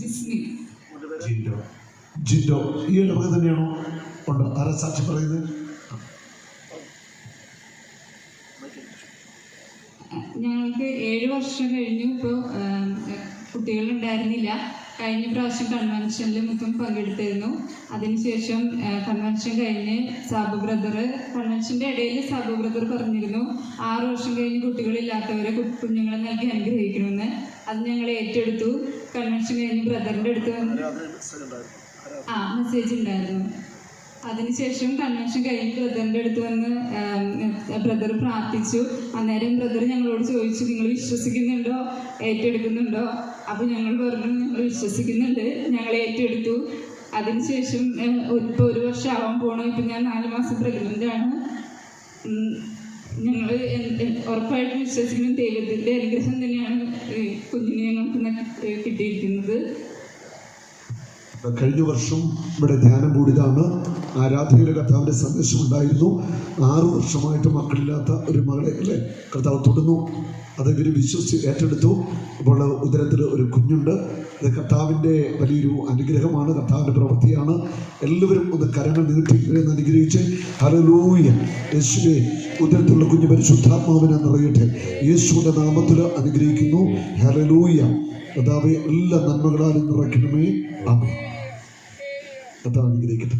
ജിൻഡോ. ജിൻഡോ ഈ ഇടവക തന്നെയാണോ? ഉണ്ടോ? ആരാ സാക്ഷി പറയുന്നത്? ഞങ്ങൾക്ക് ഏഴ് വർഷം കഴിഞ്ഞു. ഇപ്പോൾ കുട്ടികളുണ്ടായിരുന്നില്ല. കഴിഞ്ഞ പ്രാവശ്യം കൺവെൻഷനിൽ മൊത്തം പങ്കെടുത്തിരുന്നു. അതിനുശേഷം കൺവെൻഷൻ കഴിഞ്ഞ് സാബു ബ്രദർ കൺവെൻഷന്റെ ഇടയിൽ സാബു ബ്രദർ പറഞ്ഞിരുന്നു ആറ് വർഷം കഴിഞ്ഞ് കുട്ടികളില്ലാത്തവരെ കുഞ്ഞുങ്ങളെ നൽകി അനുഗ്രഹിക്കണമെന്ന്. അത് ഞങ്ങൾ ഏറ്റെടുത്തു. കൺവെൻഷൻ കഴിഞ്ഞ് ബ്രദറിന്റെ അടുത്ത് ആ മെസ്സേജ് ഉണ്ടായിരുന്നു. അതിനുശേഷം കൺവെൻഷൻ കഴിഞ്ഞ് ബ്രദറിന്റെ അടുത്ത് വന്ന് ബ്രദർ പ്രാർത്ഥിച്ചു. അന്നേരം ബ്രദർ ഞങ്ങളോട് ചോദിച്ചു നിങ്ങൾ വിശ്വസിക്കുന്നുണ്ടോ? ഏറ്റെടുക്കുന്നുണ്ടോ? അപ്പോൾ ഞങ്ങൾ പറഞ്ഞു ഞങ്ങൾ വിശ്വസിക്കുന്നുണ്ട്. ഞങ്ങൾ ഏറ്റെടുത്തു. അതിനുശേഷം ഇപ്പോൾ ഒരു വർഷം ആവാൻ പോണു. ഇപ്പം ഞാൻ നാല് മാസം പ്രഗ്നന്റ് ആണ്. ഞങ്ങൾ ഉറപ്പായിട്ടും വിശ്വസിക്കുന്ന. ദൈവത്തിന്റെ അനുഗ്രഹം തന്നെയാണ് കുഞ്ഞിനെ കിട്ടിയിരിക്കുന്നത്. കഴിഞ്ഞ വർഷം ഇവിടെ ധ്യാനം കൂടിയതാണ്. ആരാധനയിലെ കർത്താവിന്റെ സന്ദേശം ഉണ്ടായിരുന്നു. ആറു വർഷമായിട്ട് മക്കളില്ലാത്ത ഒരു മകളെ അല്ലേ കർത്താവ് തൊടുന്നു. അതെങ്കിലും വിശ്വസിച്ച് ഏറ്റെടുത്തു. ഇപ്പോൾ ഉദരത്തിൽ ഒരു കുഞ്ഞുണ്ട്. അത് കർത്താവിന്റെ വലിയൊരു അനുഗ്രഹമാണ്. കർത്താവിന്റെ പ്രവൃത്തിയാണ്. എല്ലാവരും ഒന്ന് കരങ്ങൾ നീട്ടി അനുഗ്രഹിച്ച്. ഹലലൂയ യേശുവെ ഉദരത്തിലുള്ള കുഞ്ഞു പരിശുദ്ധാത്മാവിനെ നിറയട്ടെ. യേശുവിന്റെ നാമത്തിൽ അനുഗ്രഹിക്കുന്നു. ഹലലൂയ അതാവേ എല്ലാ നന്മകളാലും നിറയ്ക്കണമേ. ആമേ അതാ അനുഗ്രഹിക്കട്ടെ.